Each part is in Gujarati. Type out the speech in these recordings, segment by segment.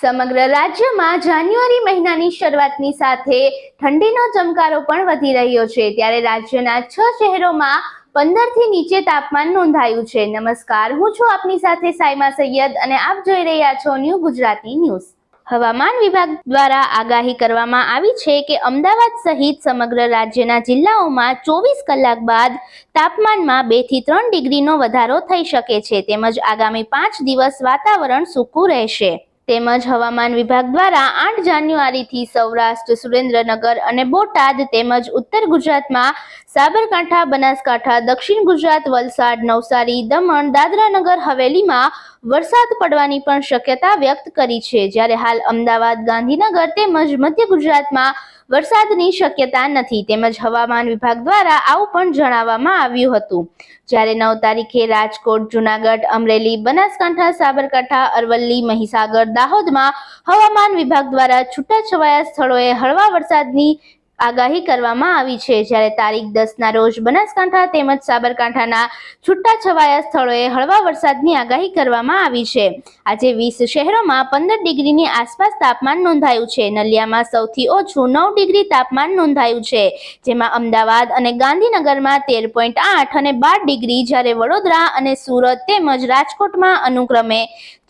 સમગ્ર રાજ્યમાં જાન્યુઆરી મહિનાની શરૂઆતની સાથે ઠંડીનો ચમકારો પણ વધી રહ્યો છે. ત્યારે રાજ્યના છ શહેરોમાં પંદરથી નીચે તાપમાન નોંધાયું છે. નમસ્કાર, હું છું આપની સાથે સાયમા સૈયદ અને આપ જોઈ રહ્યા છો ન્યૂ ગુજરાતી ન્યૂઝ. હવામાન વિભાગ દ્વારા આગાહી કરવામાં આવી છે કે અમદાવાદ સહિત સમગ્ર રાજ્યના જિલ્લાઓમાં ચોવીસ કલાક બાદ તાપમાનમાં બેથી ત્રણ ડિગ્રીનો વધારો થઈ શકે છે. તેમજ આગામી પાંચ દિવસ વાતાવરણ સૂકું રહેશે. તેમજ હવામાન વિભાગ દ્વારા આઠ જાન્યુઆરીથી સૌરાષ્ટ્ર સુરેન્દ્રનગર અને બોટાદ તેમજ ઉત્તર ગુજરાતમાં સાબરકાંઠા, બનાસકાંઠા, દક્ષિણ ગુજરાત, વલસાડ, નવસારી, દમણ, દાદરાનગર, હવેલીમાં વરસાદ પડવાની પણ શક્યતા વ્યક્ત કરી છે. જ્યારે હાલ અમદાવાદ, ગાંધીનગર તેમજ મધ્ય ગુજરાતમાં વરસાદની શક્યતા નથી. તેમજ હવામાન વિભાગ દ્વારા આવું પણ જણાવવામાં આવ્યું હતું. જ્યારે નવ તારીખે રાજકોટ, જુનાગઢ, અમરેલી, બનાસકાંઠા, સાબરકાંઠા, અરવલ્લી, મહીસાગર, દાહોદમાં હવામાન વિભાગ દ્વારા છૂટાછવાયા સ્થળોએ હળવા વરસાદની આગાહી કરવામાં આવી છે. જ્યારે તારીખ દસના રોજ બનાસકાંઠા તેમજ સાબરકાંઠાના છૂટાછવાયા સ્થળોએ હળવા વરસાદની આગાહી કરવામાં આવી છે. આજે વીસ શહેરોમાં પંદર ડિગ્રીની આસપાસ તાપમાન નોંધાયું છે. નલિયામાં સૌથી ઓછું નવ ડિગ્રી તાપમાન નોંધાયું છે. જેમાં અમદાવાદ અને ગાંધીનગરમાં તેર પોઈન્ટ આઠ અને બાર ડિગ્રી જ્યારે વડોદરા અને સુરત તેમજ રાજકોટમાં અનુક્રમે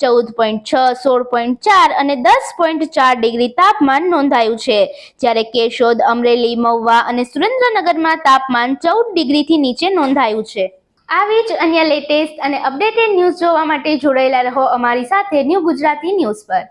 ચૌદ પોઈન્ટ છ, સોળ પોઈન્ટ ચાર અને દસ પોઈન્ટ ચાર ડિગ્રી તાપમાન નોંધાયું છે. જ્યારે કેશોદ અમરેલી, મહુવા અને સુરેન્દ્રનગરમાં તાપમાન ચૌદ ડિગ્રીથી નીચે નોંધાયું છે. આવી જ અન્ય લેટેસ્ટ અને અપડેટેડ ન્યૂઝ જોવા માટે જોડાયેલા રહો અમારી સાથે ન્યૂ ગુજરાતી ન્યૂઝ પર.